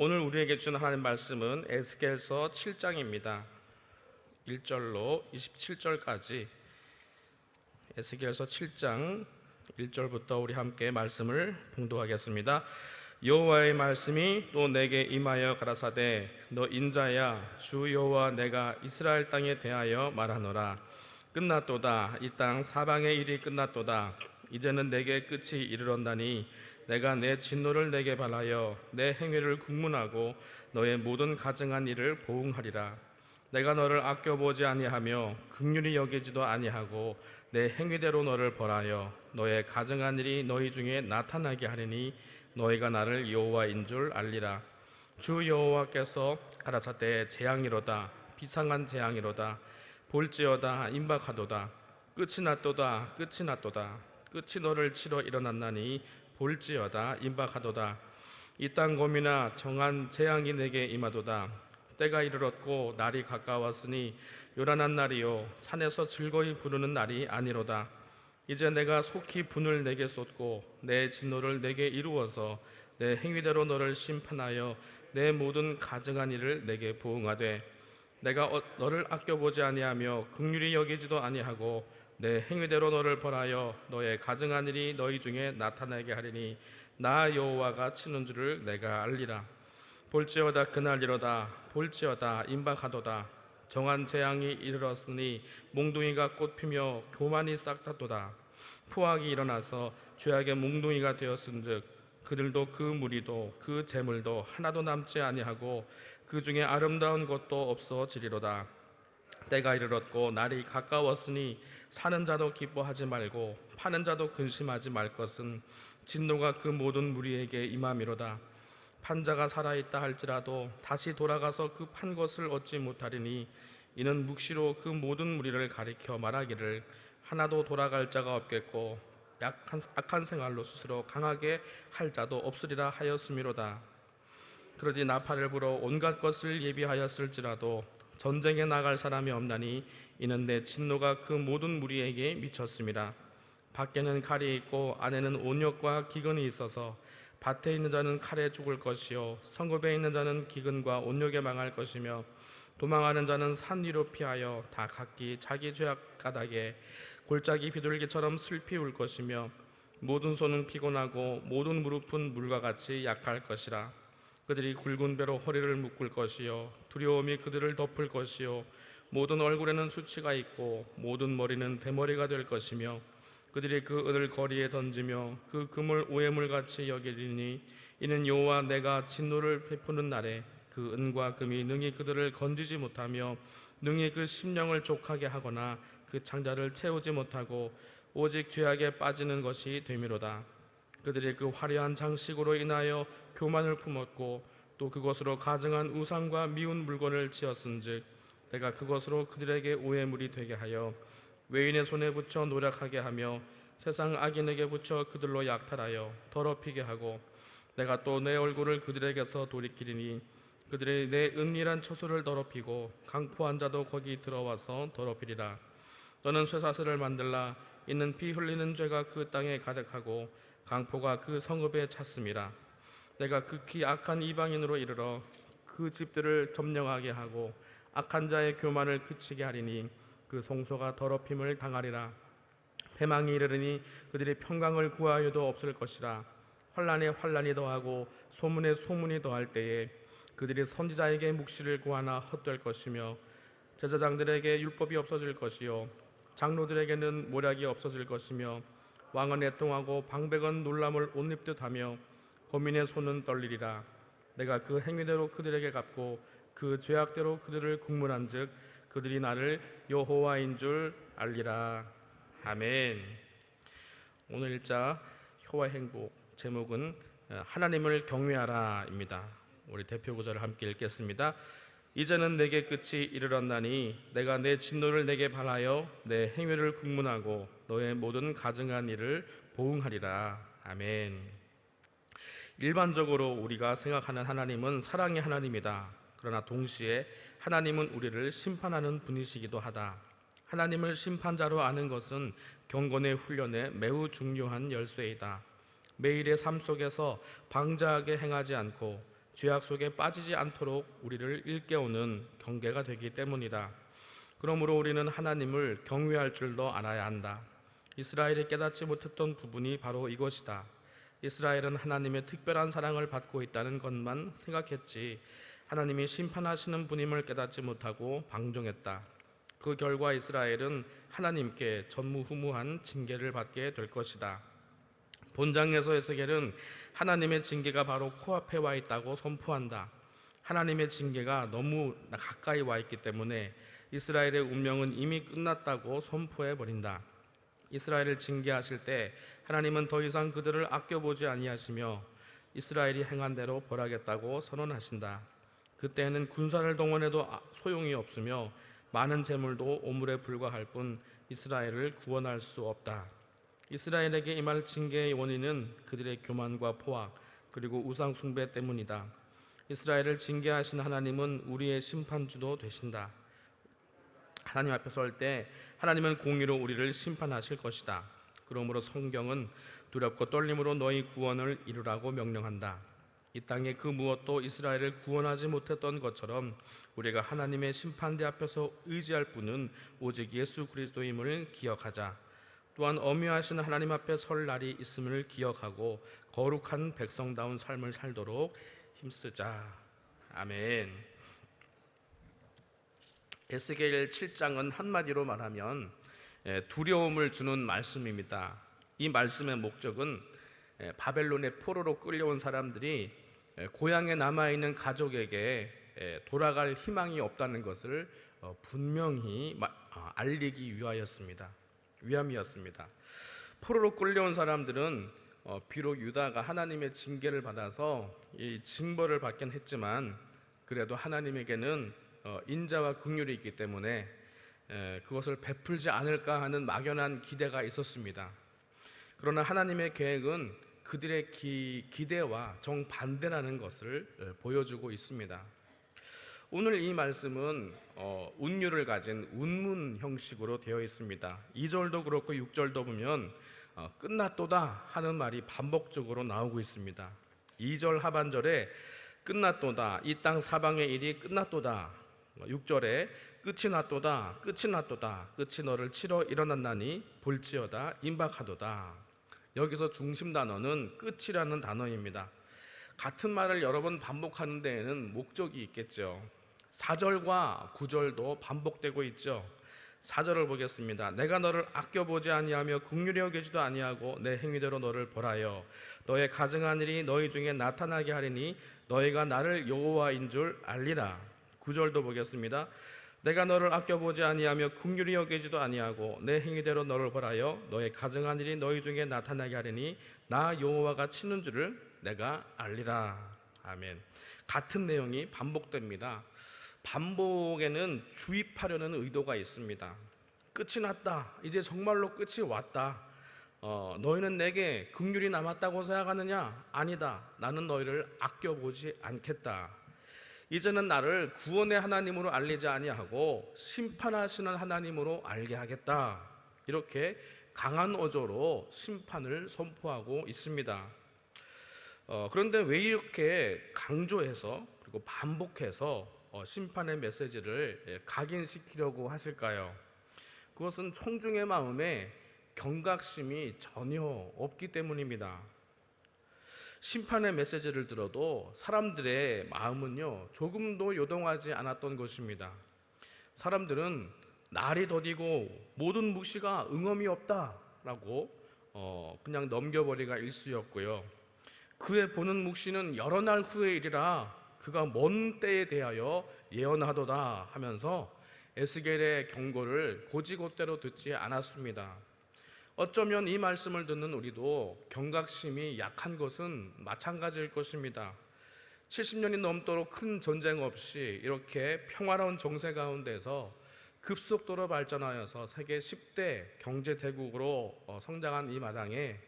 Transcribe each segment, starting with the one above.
오늘 우리에게 주신 하나님 말씀은 에스겔서 7장입니다. 1절로 27절까지 에스겔서 7장 1절부터 우리 함께 말씀을 봉독하겠습니다. 여호와의 말씀이 또 내게 임하여 가라사대 너 인자야 주 여호와 내가 이스라엘 땅에 대하여 말하노라 끝났도다 이 땅 사방의 일이 끝났도다 이제는 내게 끝이 이르렀나니 내가 내 진노를 내게 발하여 내 행위를 국문하고 너의 모든 가증한 일을 보응하리라. 내가 너를 아껴보지 아니하며 극률이 여기지도 아니하고 내 행위대로 너를 벌하여 너의 가증한 일이 너희 중에 나타나게 하리니 너희가 나를 여호와인 줄 알리라. 주 여호와께서 가라사대 재앙이로다 비상한 재앙이로다 볼지어다 임박하도다 끝이 났도다 끝이 났도다 끝이 너를 치러 일어났나니 볼지어다 임박하도다. 이 땅 고미나 정한 재앙이 내게 임하도다. 때가 이르렀고 날이 가까웠으니 요란한 날이요 산에서 즐거이 부르는 날이 아니로다. 이제 내가 속히 분을 내게 쏟고 내 진노를 내게 이루어서 내 행위대로 너를 심판하여 내 모든 가증한 일을 내게 보응하되 내가 어- 너를 아껴보지 아니하며 극률이 여기지도 아니하고 내 행위대로 너를 벌하여 너의 가증한 일이 너희 중에 나타나게 하리니 나 여호와가 치는 줄을 내가 알리라. 볼지어다 그날이로다. 볼지어다 임박하도다. 정한 재앙이 이르렀으니 몽둥이가 꽃피며 교만이 싹다도다. 포악이 일어나서 죄악의 몽둥이가 되었은즉 그들도 그 무리도 그 재물도 하나도 남지 아니하고 그 중에 아름다운 것도 없어지리로다 때가 이르렀고 날이 가까웠으니 사는 자도 기뻐하지 말고 파는 자도 근심하지 말 것은 진노가 그 모든 무리에게 임함이로다. 판자가 살아 있다 할지라도 다시 돌아가서 그 판 것을 얻지 못하리니 이는 묵시로 그 모든 무리를 가리켜 말하기를 하나도 돌아갈 자가 없겠고 약한, 악한 생활로 스스로 강하게 할 자도 없으리라 하였음이로다. 그러지 나팔을 불어 온갖 것을 예비하였을지라도 전쟁에 나갈 사람이 없나니 이는 내 진노가 그 모든 무리에게 미쳤습니다. 밖에는 칼이 있고 안에는 온역과 기근이 있어서 밭에 있는 자는 칼에 죽을 것이요 성읍에 있는 자는 기근과 온역에 망할 것이며 도망하는 자는 산 위로 피하여 다 각기 자기 죄악 가닥에 골짜기 비둘기처럼 슬피 울 것이며 모든 손은 피곤하고 모든 무릎은 물과 같이 약할 것이라 그들이 굵은 배로 허리를 묶을 것이요 두려움이 그들을 덮을 것이요 모든 얼굴에는 수치가 있고 모든 머리는 대머리가 될 것이며 그들이 그 은을 거리에 던지며 그 금을 오해물 같이 여기리니 이는 여호와 내가 진노를 베푸는 날에 그 은과 금이 능히 그들을 건지지 못하며 능히 그 심령을 족하게 하거나 그 창자를 채우지 못하고 오직 죄악에 빠지는 것이 되미로다. 그들이 그 화려한 장식으로 인하여 교만을 품었고 또 그것으로 가증한 우상과 미운 물건을 지었은즉 내가 그것으로 그들에게 오해물이 되게 하여 외인의 손에 붙여 노력하게 하며 세상 악인에게 붙여 그들로 약탈하여 더럽히게 하고 내가 또 내 얼굴을 그들에게서 돌이키리니 그들이 내 은밀한 처소를 더럽히고 강포한 자도 거기 들어와서 더럽히리라. 너는 쇠사슬을 만들라. 이는 피 흘리는 죄가 그 땅에 가득하고 강포가 그 성읍에 찼습니다. 내가 극히 악한 이방인으로 이르러 그 집들을 점령하게 하고 악한 자의 교만을 그치게 하리니 그 성소가 더럽힘을 당하리라. 패망이 이르르니 그들이 평강을 구하여도 없을 것이라. 환란에 환란이 더하고 소문에 소문이 더할 때에 그들이 선지자에게 묵시를 구하나 헛될 것이며 제사장들에게 율법이 없어질 것이요 장로들에게는 모략이 없어질 것이며 왕은 애통하고 방백은 놀람을 옷 입듯 하며 거민의 손은 떨리리라. 내가 그 행위대로 그들에게 갚고 그 죄악대로 그들을 국문한즉 그들이 나를 여호와인 줄 알리라. 아멘. 오늘 일자 효와 행복 제목은 어, 하나님을 경외하라입니다. 우리 대표 구절을 함께 읽겠습니다 이제는 내게 끝이 이르렀나니 내가 내 진노를 내게 발하여 내 행위를 국문하고 너의 모든 가증한 일을 보응하리라. 아멘. 일반적으로 우리가 생각하는 하나님은 사랑의 하나님이다. 그러나 동시에 하나님은 우리를 심판하는 분이시기도 하다. 하나님을 심판자로 아는 것은 경건의 훈련에 매우 중요한 열쇠이다. 매일의 삶 속에서 방자하게 행하지 않고 죄악 속에 빠지지 않도록 우리를 일깨우는 경계가 되기 때문이다. 그러므로 우리는 하나님을 경외할 줄도 알아야 한다. 이스라엘이 깨닫지 못했던 부분이 바로 이것이다. 이스라엘은 하나님의 특별한 사랑을 받고 있다는 것만 생각했지 하나님이 심판하시는 분임을 깨닫지 못하고 방종했다. 그 결과 이스라엘은 하나님께 전무후무한 징계를 받게 될 것이다. 본장에서 에스겔은 하나님의 징계가 바로 코앞에 와 있다고 선포한다. 하나님의 징계가 너무 가까이 와 있기 때문에 이스라엘의 운명은 이미 끝났다고 선포해 버린다. 이스라엘을 징계하실 때 하나님은 더 이상 그들을 아껴보지 아니하시며 이스라엘이 행한 대로 벌하겠다고 선언하신다. 그때는 군사를 동원해도 아- 소용이 없으며 많은 재물도 오물에 불과할 뿐 이스라엘을 구원할 수 없다. 이스라엘에게 임할 징계의 원인은 그들의 교만과 포악 그리고 우상 숭배 때문이다. 이스라엘을 징계하신 하나님은 우리의 심판주도 되신다. 하나님 앞에 설 때 하나님은 공의로 우리를 심판하실 것이다. 그러므로 성경은 두렵고 떨림으로 너희 구원을 이루라고 명령한다. 이 땅에 그 무엇도 이스라엘을 구원하지 못했던 것처럼 우리가 하나님의 심판대 앞에서 의지할 분은 오직 예수 그리스도임을 기억하자. 또한 엄유하신 하나님 앞에 설 날이 있음을 기억하고 거룩한 백성다운 삶을 살도록 힘쓰자. 아멘. 에스겔 7장은 한마디로 말하면 예, 두려움을 주는 말씀입니다. 이 말씀의 목적은 예, 바벨론의 포로로 끌려온 사람들이 예, 고향에 남아 있는 가족에게 예, 돌아갈 희망이 없다는 것을 어, 분명히 마- 아, 알리기 위하였습니다. 위함이었습니다. 포로로 끌려온 사람들은 어, 비록 유다가 하나님의 징계를 받아서 이 징벌을 받긴 했지만 그래도 하나님에게는 어, 인자와 긍휼이 있기 때문에 에, 그것을 베풀지 않을까 하는 막연한 기대가 있었습니다. 그러나 하나님의 계획은 그들의 기, 기대와 정반대라는 것을 에, 보여주고 있습니다. 오늘 이 말씀은 어, 운율을 가진 운문 형식으로 되어 있습니다. 2절도 그렇고 6절도 보면 어, 끝났도다 하는 말이 반복적으로 나오고 있습니다. 2절 하반절에 끝났도다 이 땅 사방의 일이 끝났도다 6절에 끝이 났도다 끝이 났도다 끝이 너를 치러 일어났나니 볼지어다 임박하도다 여기서 중심 단어는 끝이라는 단어입니다. 같은 말을 여러 번 반복하는 데에는 목적이 있겠죠. 4절과 9절도 반복되고 있죠. 4절을 보겠습니다. 내가 너를 아껴 보지 아니하며 긍휼히 여기지도 아니하고 내 행위대로 너를 벌하여 너의 가증한 일이 너희 중에 나타나게 하리니 너희가 나를 여호와인 줄 알리라. 9절도 보겠습니다. 내가 너를 아껴 보지 아니하며 긍휼히 여기지도 아니하고 내 행위대로 너를 벌하여 너의 가증한 일이 너희 중에 나타나게 하리니 나 여호와가 치는 줄을 내가 알리라. 아멘. 같은 내용이 반복됩니다. 반복에는 주입하려는 의도가 있습니다. 끝이 났다. 이제 정말로 끝이 왔다. 어, 너희는 내게 긍휼이 남았다고 생각하느냐? 아니다. 나는 너희를 아껴보지 않겠다. 이제는 나를 구원의 하나님으로 알리지 아니하고 심판하시는 하나님으로 알게 하겠다. 이렇게 강한 어조로 심판을 선포하고 있습니다. 어, 그런데 왜 이렇게 강조해서 그리고 반복해서 어, 심판의 메시지를 예, 각인시키려고 하실까요? 그것은 청중의 마음에 경각심이 전혀 없기 때문입니다. 심판의 메시지를 들어도 사람들의 마음은요 조금도 요동하지 않았던 것입니다. 사람들은 날이 더디고 모든 무시가 응엄이 없다라고 어, 그냥 넘겨버리가 일쑤였고요. 그의 보는 묵시는 여러 날 후의 일이라 그가 먼 때에 대하여 예언하도다 하면서 에스겔의 경고를 고지고대로 듣지 않았습니다. 어쩌면 이 말씀을 듣는 우리도 경각심이 약한 것은 마찬가지일 것입니다. 70년이 넘도록 큰 전쟁 없이 이렇게 평화로운 정세 가운데서 급속도로 발전하여서 세계 10대 경제 대국으로 어, 성장한 이 마당에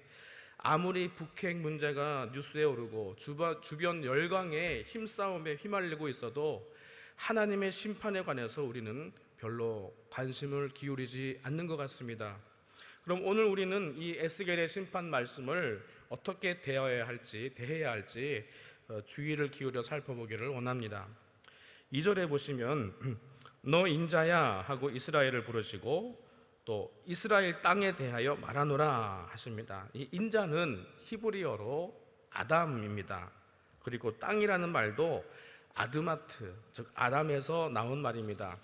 아무리 북핵 문제가 뉴스에 오르고 주변, 열강의 힘싸움에 휘말리고 있어도 하나님의 심판에 관해서 우리는 별로 관심을 기울이지 않는 것 같습니다. 그럼 오늘 우리는 이 에스겔의 심판 말씀을 어떻게 대해야 할지 대해야 할지 어, 주의를 기울여 살펴보기를 원합니다. 2절에 보시면 너 인자야 하고 이스라엘을 부르시고 또 이스라엘 땅에 대하여 말하노라 하십니다. 이 인자는 히브리어로 아담입니다. 그리고 땅이라는 말도 아드마트, 즉 아담에서 나온 말입니다.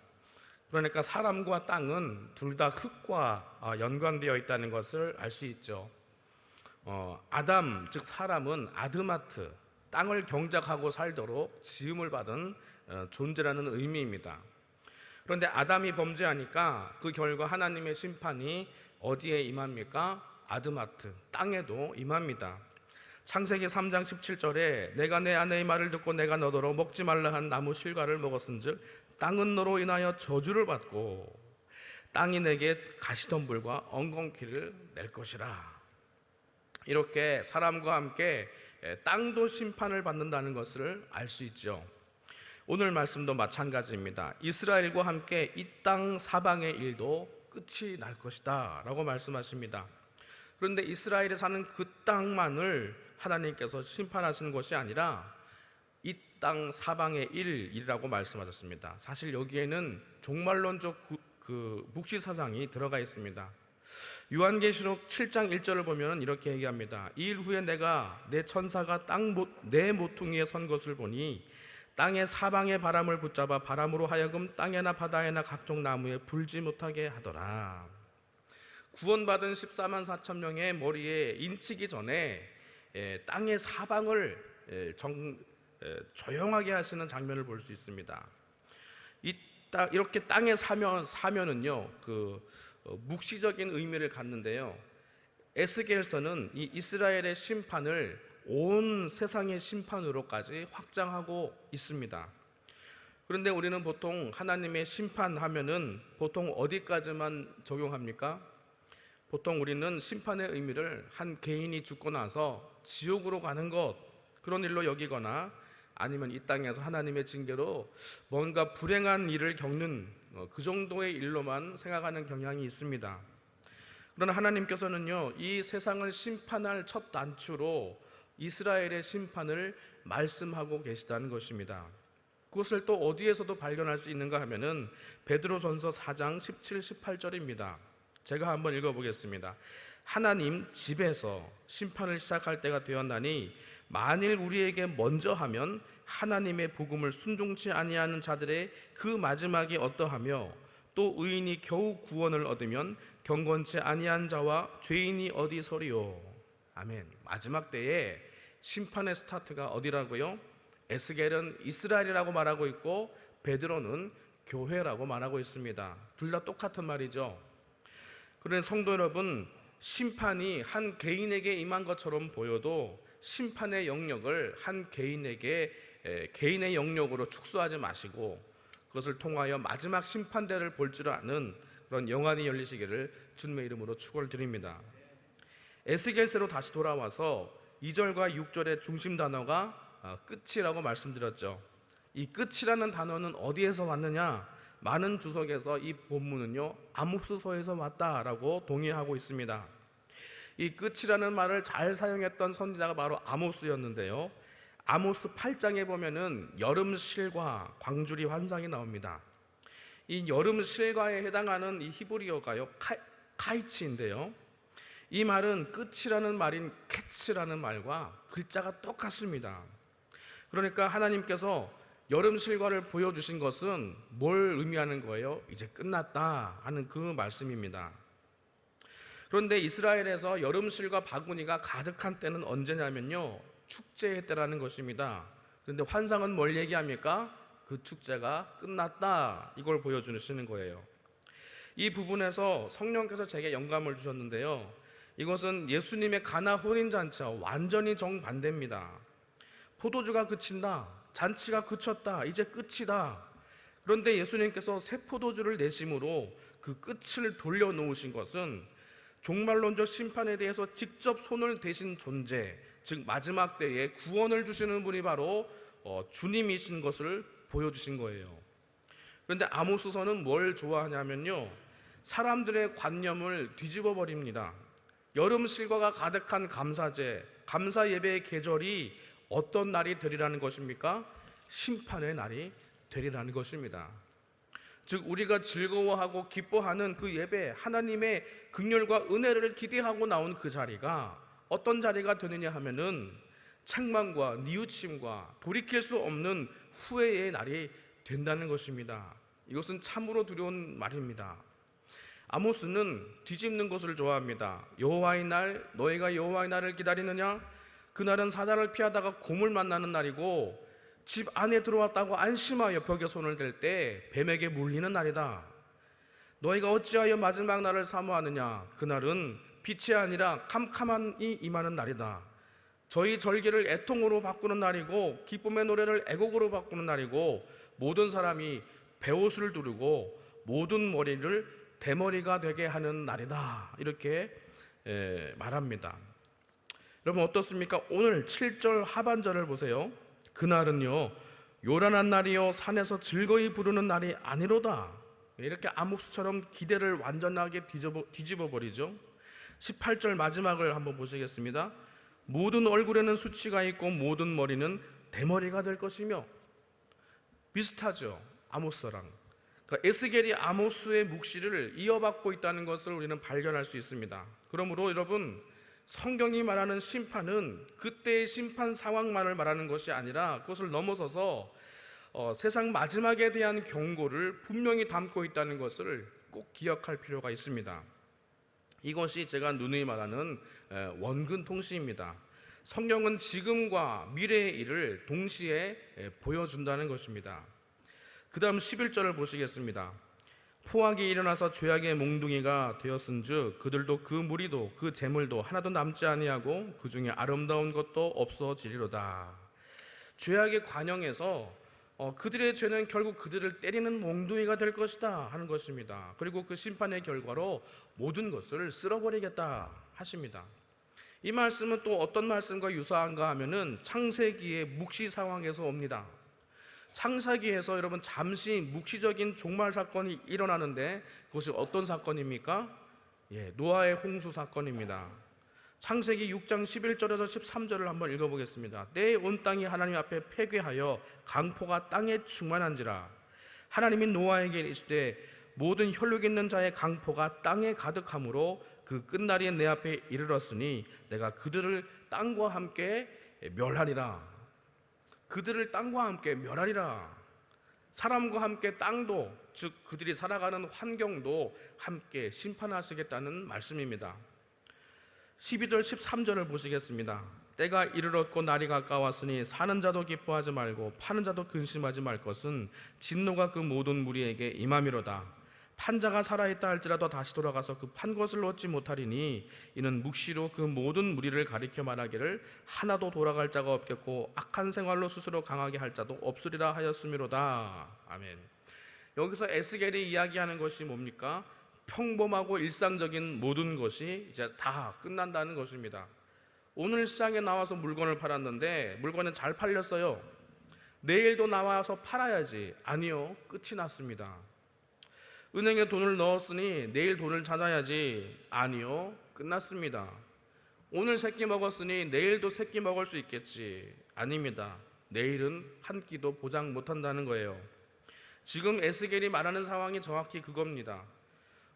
그러니까 사람과 땅은 둘 다 흙과 어, 연관되어 있다는 것을 알 수 있죠. 어, 아담, 즉 사람은 아드마트, 땅을 경작하고 살도록 지음을 받은 어, 존재라는 의미입니다. 그런데 아담이 범죄하니까 그 결과 하나님의 심판이 어디에 임합니까? 아드마트, 땅에도 임합니다. 창세기 3장 17절에 내가 내 아내의 말을 듣고 내가 너더러 먹지 말라 한 나무 실과를 먹었은즉 땅은 너로 인하여 저주를 받고 땅이 내게 가시덤불과 엉겅퀴를 낼 것이라. 이렇게 사람과 함께 땅도 심판을 받는다는 것을 알 수 있죠. 오늘 말씀도 마찬가지입니다. 이스라엘과 함께 이 땅 사방의 일도 끝이 날 것이다 라고 말씀하십니다. 그런데 이스라엘에 사는 그 땅만을 하나님께서 심판하시는 것이 아니라 이 땅 사방의 일이라고 말씀하셨습니다. 사실 여기에는 종말론적 구- 그 묵시 사상이 들어가 있습니다. 요한계시록 7장 1절을 보면 이렇게 얘기합니다. 이 일 후에 내가 내 천사가 땅 내 모퉁이에 선 것을 보니 땅의 사방의 바람을 붙잡아 바람으로 하여금 땅에나 바다에나 각종 나무에 불지 못하게 하더라. 구원받은 14만 4천 명의 머리에 인치기 전에 예, 땅의 사방을 예, 정, 예, 조용하게 하시는 장면을 볼 수 있습니다. 이 땅, 이렇게 땅에 사면 사면은요 그 어, 묵시적인 의미를 갖는데요. 에스겔서는 이 이스라엘의 심판을 온 세상의 심판으로까지 확장하고 있습니다. 그런데 우리는 보통 하나님의 심판하면은 보통 어디까지만 적용합니까? 보통 우리는 심판의 의미를 한 개인이 죽고 나서 지옥으로 가는 것 그런 일로 여기거나 아니면 이 땅에서 하나님의 징계로 뭔가 불행한 일을 겪는 어, 그 정도의 일로만 생각하는 경향이 있습니다. 그러나 하나님께서는요 이 세상을 심판할 첫 단추로 이스라엘의 심판을 말씀하고 계시다는 것입니다. 그것을 또 어디에서도 발견할 수 있는가 하면은 베드로전서 4장 17, 18절입니다. 제가 한번 읽어 보겠습니다. 하나님 집에서 심판을 시작할 때가 되었나니 만일 우리에게 먼저 하면 하나님의 복음을 순종치 아니하는 자들의 그 마지막이 어떠하며 또 의인이 겨우 구원을 얻으면 경건치 아니한 자와 죄인이 어디 서리요 아멘 마지막 때에 심판의 스타트가 어디라고요? 에스겔은 이스라엘이라고 말하고 있고 베드로는 교회라고 말하고 있습니다 둘 다 똑같은 말이죠 그런데 성도 여러분 심판이 한 개인에게 임한 것처럼 보여도 심판의 영역을 한 개인에게 에, 개인의 영역으로 축소하지 마시고 그것을 통하여 마지막 심판대를 볼 줄 아는 그런 영안이 열리시기를 주님의 이름으로 축원을 드립니다. 에스겔서로 다시 돌아와서 2절과 6절의 중심 단어가 아, 끝이라고 말씀드렸죠. 이 끝이라는 단어는 어디에서 왔느냐? 많은 주석에서 이 본문은요 아모스서에서 왔다라고 동의하고 있습니다. 이 끝이라는 말을 잘 사용했던 선지자가 바로 아모스였는데요. 아모스 8장에 보면은 여름 실과 광주리 환상이 나옵니다. 이 여름 실과에 해당하는 이 히브리어가요 카, 카이치인데요. 이 말은 끝이라는 말인 캐츠라는 말과 글자가 똑같습니다. 그러니까 하나님께서 여름 실과를 보여주신 것은 뭘 의미하는 거예요? 이제 끝났다 하는 그 말씀입니다. 그런데 이스라엘에서 여름 실과 바구니가 가득한 때는 언제냐면요. 축제의 때라는 것입니다. 그런데 환상은 뭘 얘기합니까? 그 축제가 끝났다. 이걸 보여주시는 거예요. 이 부분에서 성령께서 제게 영감을 주셨는데요. 이것은 예수님의 가나 혼인 잔치와 완전히 정반대입니다. 포도주가 그친다. 잔치가 그쳤다. 이제 끝이다. 그런데 예수님께서 새 포도주를 내심으로 그 끝을 돌려놓으신 것은 종말론적 심판에 대해서 직접 손을 대신 존재, 즉 마지막 때에 구원을 주시는 분이 바로 어, 주님이신 것을 보여주신 거예요. 그런데 아모스서는 뭘 좋아하냐면요, 사람들의 관념을 뒤집어 버립니다. 여름 실과가 가득한 감사제, 감사 예배의 계절이 어떤 날이 되리라는 것입니까? 심판의 날이 되리라는 것입니다. 즉 우리가 즐거워하고 기뻐하는 그 예배 하나님의 극렬과 은혜를 기대하고 나온 그 자리가 어떤 자리가 되느냐 하면은 책망과 뉘우침과 돌이킬 수 없는 후회의 날이 된다는 것입니다. 이것은 참으로 두려운 말입니다. 아모스는 뒤집는 것을 좋아합니다. 여호와의 날 너희가 여호와의 날을 기다리느냐? 그날은 사자를 피하다가 곰을 만나는 날이고 집 안에 들어왔다고 안심하여 벽에 손을 댈 때 뱀에게 물리는 날이다. 너희가 어찌하여 마지막 날을 사모하느냐? 그날은 빛이 아니라 캄캄한이 임하는 날이다. 저희 절기를 애통으로 바꾸는 날이고 기쁨의 노래를 애곡으로 바꾸는 날이고 모든 사람이 베옷을 두르고 모든 머리를 대머리가 되게 하는 날이다. 이렇게 에, 말합니다. 여러분 어떻습니까? 오늘 7절 하반절을 보세요. 그날은요 요란한 날이요 산에서 즐거이 부르는 날이 아니로다. 이렇게 암흑수처럼 기대를 완전하게 뒤집어, 뒤집어 버리죠. 18절 마지막을 한번 보시겠습니다. 모든 얼굴에는 수치가 있고 모든 머리는 대머리가 될 것이며 비슷하죠. 아모스랑. 그러니까 에스겔이 아모스의 묵시를 이어받고 있다는 것을 우리는 발견할 수 있습니다. 그러므로 여러분 성경이 말하는 심판은 그때의 심판 상황만을 말하는 것이 아니라 그것을 넘어서서 어, 세상 마지막에 대한 경고를 분명히 담고 있다는 것을 꼭 기억할 필요가 있습니다. 이것이 제가 누누이 말하는 에, 원근 통시입니다. 성경은 지금과 미래의 일을 동시에 에, 보여준다는 것입니다. 그 다음 11절을 보시겠습니다. 포악이 일어나서 죄악의 몽둥이가 되었은즉 그들도 그 무리도 그 재물도 하나도 남지 아니하고 그 중에 아름다운 것도 없어지리로다. 죄악의 관영에서 어, 그들의 죄는 결국 그들을 때리는 몽둥이가 될 것이다 하는 것입니다. 그리고 그 심판의 결과로 모든 것을 쓸어버리겠다 하십니다. 이 말씀은 또 어떤 말씀과 유사한가 하면은 창세기의 묵시 상황에서 옵니다. 창세기에서 여러분 잠시 묵시적인 종말 사건이 일어나는데 그것이 어떤 사건입니까? 예, 노아의 홍수 사건입니다. 창세기 6장 11절에서 13절을 한번 읽어보겠습니다. 때온 땅이 하나님 앞에 폐괴하여 강포가 땅에 충만한지라 하나님이 노아에게 이르시되 모든 혈육 있는 자의 강포가 땅에 가득함으로 그 끝날이 내 앞에 이르렀으니 내가 그들을 땅과 함께 멸하리라. 그들을 땅과 함께 멸하리라. 사람과 함께 땅도 즉 그들이 살아가는 환경도 함께 심판하시겠다는 말씀입니다. 12절 13절을 보시겠습니다. 때가 이르렀고 날이 가까웠으니 사는 자도 기뻐하지 말고 파는 자도 근심하지 말 것은 진노가 그 모든 무리에게 임함이로다. 판자가 살아있다 할지라도 다시 돌아가서 그 판 것을 얻지 못하리니 이는 묵시로 그 모든 무리를 가리켜 말하기를 하나도 돌아갈 자가 없겠고 악한 생활로 스스로 강하게 할 자도 없으리라 하였음이로다. 아멘. 여기서 에스겔이 이야기하는 것이 뭡니까? 평범하고 일상적인 모든 것이 이제 다 끝난다는 것입니다. 오늘 시장에 나와서 물건을 팔았는데 물건은 잘 팔렸어요. 내일도 나와서 팔아야지. 아니요. 끝이 났습니다. 은행에 돈을 넣었으니 내일 돈을 찾아야지. 아니요. 끝났습니다. 오늘 새끼 먹었으니 내일도 새끼 먹을 수 있겠지. 아닙니다. 내일은 한 끼도 보장 못 한다는 거예요. 지금 에스겔이 말하는 상황이 정확히 그겁니다.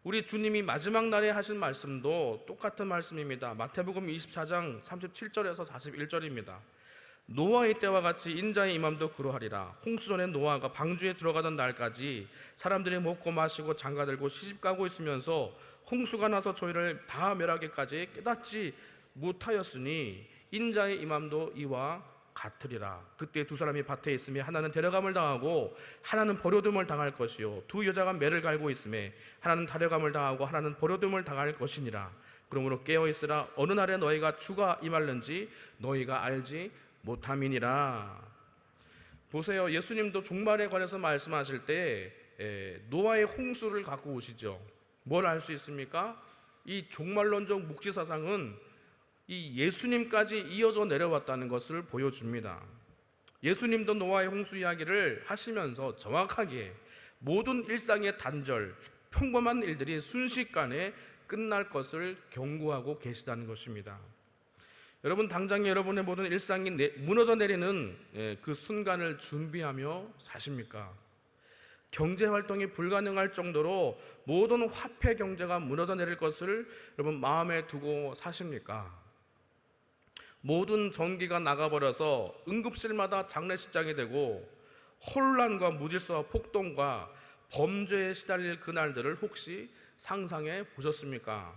우리 주님이 마지막 날에 하신 말씀도 똑같은 말씀입니다. 마태복음 24장 37절에서 41절입니다. 노아의 때와 같이 인자의 임함도 그러하리라. 홍수 전에 노아가 방주에 들어가던 날까지 사람들이 먹고 마시고 장가 들고 시집 가고 있으면서 홍수가 나서 저희를 다 멸하기까지 깨닫지 못하였으니 인자의 임함도 이와 같으리라. 그때 두 사람이 밭에 있으며 하나는 데려감을 당하고 하나는 버려둠을 당할 것이요 두 여자가 매를 갈고 있으며 하나는 데려감을 당하고 하나는 버려둠을 당할 것이니라. 그러므로 깨어 있으라 어느 날에 너희가 주가 임할는지 너희가 알지 못함이니라. 보세요. 예수님도 종말에 관해서 말씀하실 때 에, 노아의 홍수를 갖고 오시죠. 뭘 알 수 있습니까? 이 종말론적 묵지 사상은 이 예수님까지 이어져 내려왔다는 것을 보여줍니다. 예수님도 노아의 홍수 이야기를 하시면서 정확하게 모든 일상의 단절, 평범한 일들이 순식간에 끝날 것을 경고하고 계시다는 것입니다. 여러분 당장 여러분의 모든 일상이 내- 무너져 내리는 예, 그 순간을 준비하며 사십니까? 경제 활동이 불가능할 정도로 모든 화폐 경제가 무너져 내릴 것을 여러분 마음에 두고 사십니까? 모든 전기가 나가버려서 응급실마다 장례식장이 되고 혼란과 무질서와 폭동과 범죄에 시달릴 그날들을 혹시 상상해 보셨습니까?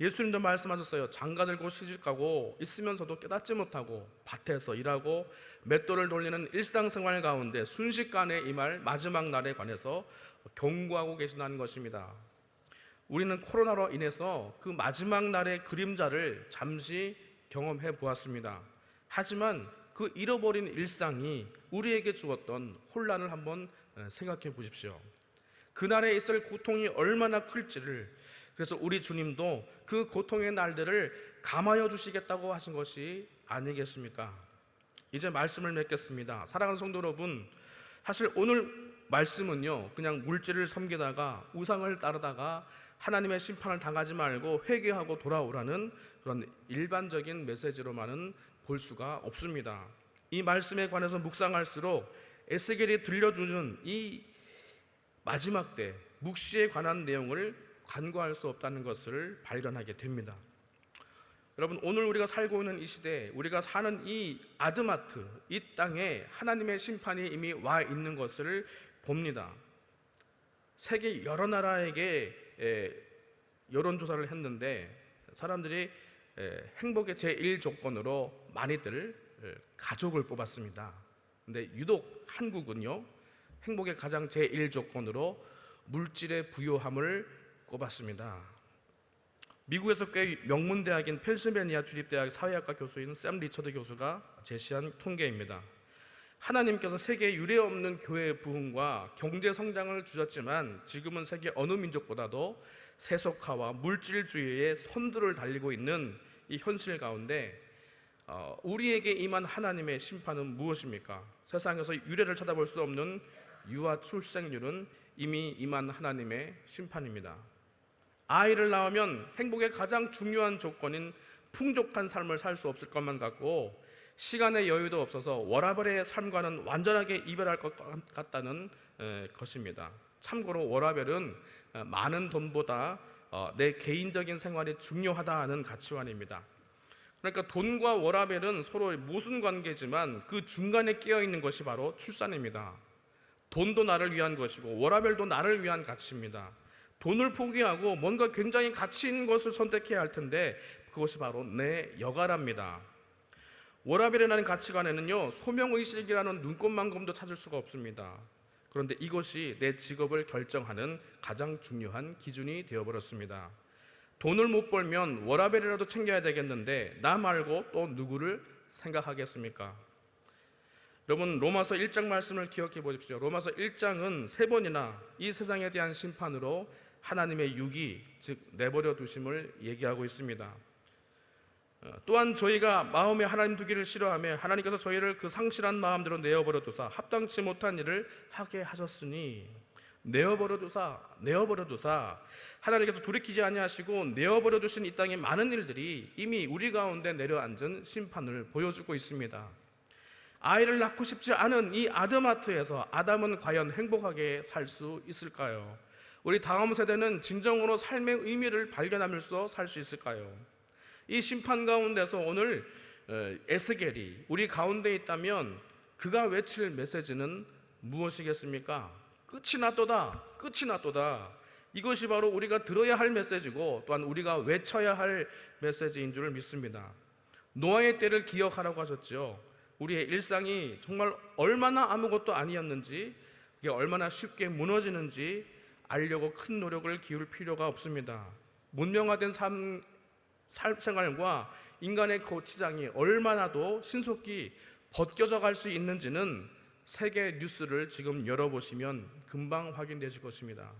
예수님도 말씀하셨어요. 장가 들고 시집 가고 있으면서도 깨닫지 못하고 밭에서 일하고 맷돌을 돌리는 일상생활 가운데 순식간에 임할 마지막 날에 관해서 경고하고 계신다는 것입니다. 우리는 코로나로 인해서 그 마지막 날의 그림자를 잠시 경험해 보았습니다. 하지만 그 잃어버린 일상이 우리에게 주었던 혼란을 한번 생각해 보십시오. 그날에 있을 고통이 얼마나 클지를 그래서 우리 주님도 그 고통의 날들을 감하여 주시겠다고 하신 것이 아니겠습니까? 이제 말씀을 맺겠습니다. 사랑하는 성도 여러분, 사실 오늘 말씀은요, 그냥 물질을 섬기다가 우상을 따르다가 하나님의 심판을 당하지 말고 회개하고 돌아오라는 그런 일반적인 메시지로만은 볼 수가 없습니다. 이 말씀에 관해서 묵상할수록 에스겔이 들려주는 이 마지막 때 묵시에 관한 내용을 간과할 수 없다는 것을 발견하게 됩니다. 여러분 오늘 우리가 살고 있는 이 시대 우리가 사는 이 아드마트 이 땅에 하나님의 심판이 이미 와 있는 것을 봅니다. 세계 여러 나라에게 에, 여론 조사를 했는데 사람들이 에, 행복의 제1 조건으로 많이들 에, 가족을 뽑았습니다. 근데 유독 한국은요 행복의 가장 제1 조건으로 물질의 부요함을 꼽았습니다. 미국에서 꽤 명문 대학인 펜실베니아 주립 대학 사회학과 교수인 샘 리처드 교수가 제시한 통계입니다. 하나님께서 세계에 유례 없는 교회의 부흥과 경제 성장을 주셨지만 지금은 세계 어느 민족보다도 세속화와 물질주의의 선두를 달리고 있는 이 현실 가운데 어, 우리에게 임한 하나님의 심판은 무엇입니까? 세상에서 유례를 찾아볼 수 없는 유아 출생률은 이미 임한 하나님의 심판입니다. 아이를 낳으면 행복의 가장 중요한 조건인 풍족한 삶을 살 수 없을 것만 같고 시간의 여유도 없어서 워라벨의 삶과는 완전하게 이별할 것 같다는 에, 것입니다. 참고로 워라벨은 어, 많은 돈보다 어, 내 개인적인 생활이 중요하다 하는 가치관입니다. 그러니까 돈과 워라벨은 서로 모순 관계지만 그 중간에 끼어 있는 것이 바로 출산입니다. 돈도 나를 위한 것이고 워라벨도 나를 위한 가치입니다. 돈을 포기하고 뭔가 굉장히 가치 있는 것을 선택해야 할 텐데 그것이 바로 내 여가랍니다. 워라벨이라는 가치관에는요 소명의식이라는 눈꽃만큼도 찾을 수가 없습니다. 그런데 이것이 내 직업을 결정하는 가장 중요한 기준이 되어버렸습니다. 돈을 못 벌면 워라벨이라도 챙겨야 되겠는데 나 말고 또 누구를 생각하겠습니까? 여러분 로마서 1장 말씀을 기억해 보십시오. 로마서 1장은 세 번이나 이 세상에 대한 심판으로 하나님의 유기 즉 내버려 두심을 얘기하고 있습니다. 어, 또한 저희가 마음에 하나님 두기를 싫어하며 하나님께서 저희를 그 상실한 마음대로 내어버려 두사 합당치 못한 일을 하게 하셨으니 내어버려 두사 내어버려 두사 하나님께서 돌이키지 아니하시고 내어버려 두신 이 땅의 많은 일들이 이미 우리 가운데 내려앉은 심판을 보여주고 있습니다. 아이를 낳고 싶지 않은 이 아드마트에서 아담은 과연 행복하게 살 수 있을까요? 우리 다음 세대는 진정으로 삶의 의미를 발견하면서 살 수 있을까요? 이 심판 가운데서 오늘 어, 에스겔이 우리 가운데 있다면 그가 외칠 메시지는 무엇이겠습니까? 끝이 났도다. 끝이 났도다. 이것이 바로 우리가 들어야 할 메시지고 또한 우리가 외쳐야 할 메시지인 줄 믿습니다. 노아의 때를 기억하라고 하셨죠. 우리의 일상이 정말 얼마나 아무것도 아니었는지 그게 얼마나 쉽게 무너지는지 알려고 큰 노력을 기울 필요가 없습니다. 문명화된 삶, 삶 생활과 인간의 거치장이 얼마나도 신속히 벗겨져 갈 수 있는지는 세계 뉴스를 지금 열어보시면 금방 확인되실 것입니다.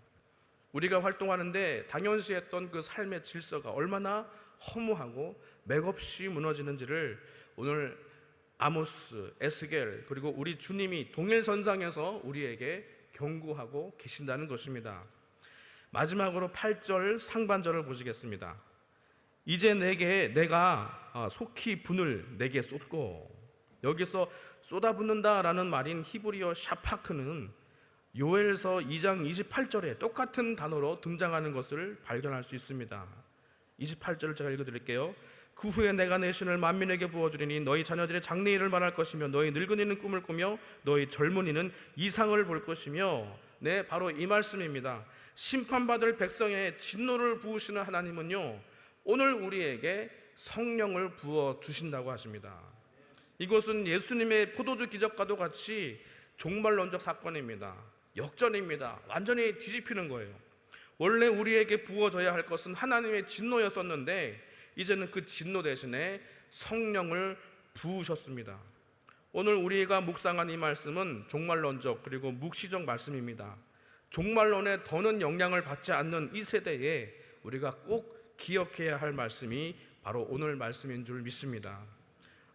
우리가 활동하는데 당연시했던 그 삶의 질서가 얼마나 허무하고 맥없이 무너지는지를 오늘 아모스, 에스겔 그리고 우리 주님이 동일선상에서 우리에게 경고하고 계신다는 것입니다. 마지막으로 8절 상반절을 보시겠습니다. 이제 내게 내가 아, 속히 분을 내게 쏟고 여기서 쏟아붓는다라는 말인 히브리어 샤파크는 요엘서 2장 28절에 똑같은 단어로 등장하는 것을 발견할 수 있습니다. 28절을 제가 읽어 드릴게요. 그 후에 내가 내 신을 만민에게 부어주리니 너희 자녀들의 장래일을 말할 것이며 너희 늙은이는 꿈을 꾸며 너희 젊은이는 이상을 볼 것이며 네 바로 이 말씀입니다. 심판받을 백성의 진노를 부으시는 하나님은요 오늘 우리에게 성령을 부어 주신다고 하십니다. 이것은 예수님의 포도주 기적과도 같이 종말론적 사건입니다. 역전입니다. 완전히 뒤집히는 거예요. 원래 우리에게 부어져야 할 것은 하나님의 진노였었는데 이제는 그 진노 대신에 성령을 부으셨습니다. 오늘 우리가 묵상한 이 말씀은 종말론적 그리고 묵시적 말씀입니다. 종말론에 더는 영향을 받지 않는 이 세대에 우리가 꼭 기억해야 할 말씀이 바로 오늘 말씀인 줄 믿습니다.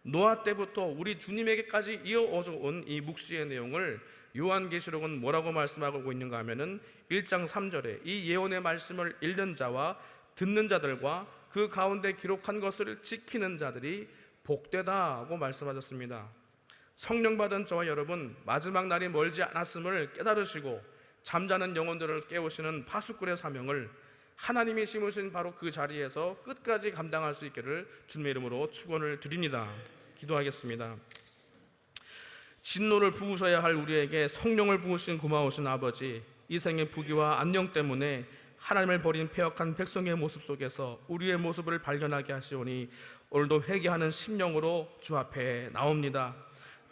노아 때부터 우리 주님에게까지 이어져 온 이 묵시의 내용을 요한계시록은 뭐라고 말씀하고 있는가 하면은 1장 3절에 이 예언의 말씀을 읽는 자와 듣는 자들과 그 가운데 기록한 것을 지키는 자들이 복되다고 말씀하셨습니다. 성령 받은 저와 여러분 마지막 날이 멀지 않았음을 깨달으시고 잠자는 영혼들을 깨우시는 파수꾼의 사명을 하나님이 심으신 바로 그 자리에서 끝까지 감당할 수 있기를 주님의 이름으로 축원을 드립니다. 기도하겠습니다. 진노를 부으셔야 할 우리에게 성령을 부으신 고마우신 아버지 이 생의 부귀와 안녕 때문에 하나님을 버린 폐역한 백성의 모습 속에서 우리의 모습을 발견하게 하시오니 오늘도 회개하는 심령으로 주 앞에 나옵니다.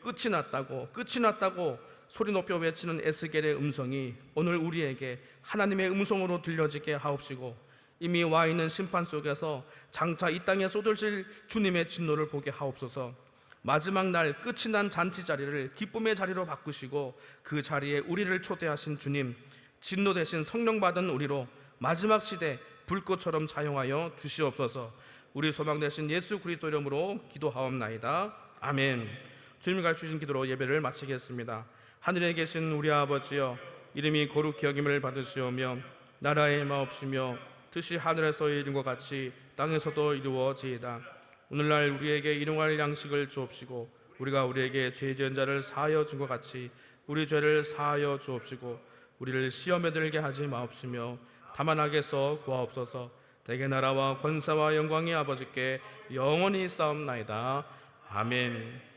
끝이 났다고 끝이 났다고 소리 높여 외치는 에스겔의 음성이 오늘 우리에게 하나님의 음성으로 들려지게 하옵시고 이미 와 있는 심판 속에서 장차 이 땅에 쏟아질 주님의 진노를 보게 하옵소서. 마지막 날 끝이 난 잔치 자리를 기쁨의 자리로 바꾸시고 그 자리에 우리를 초대하신 주님 진노 대신 성령 받은 우리로 마지막 시대 불꽃처럼 사용하여 주시옵소서. 우리 소망 되신 예수 그리스도 이름으로 기도하옵나이다. 아멘. 주님이 가르치신 기도로 예배를 마치겠습니다. 하늘에 계신 우리 아버지여 이름이 거룩히 여김을 받으시오며 나라의 마옵시며 뜻이 하늘에서 이룬 것 같이 땅에서도 이루어지이다. 오늘날 우리에게 일용할 양식을 주옵시고 우리가 우리에게 죄 지은 자를 사하여 준 것 같이 우리 죄를 사하여 주옵시고 우리를 시험에 들게 하지 마옵시며 다만 악에서 구하옵소서. 대개 나라와 권사와 영광이 아버지께 영원히 싸움나이다. 아멘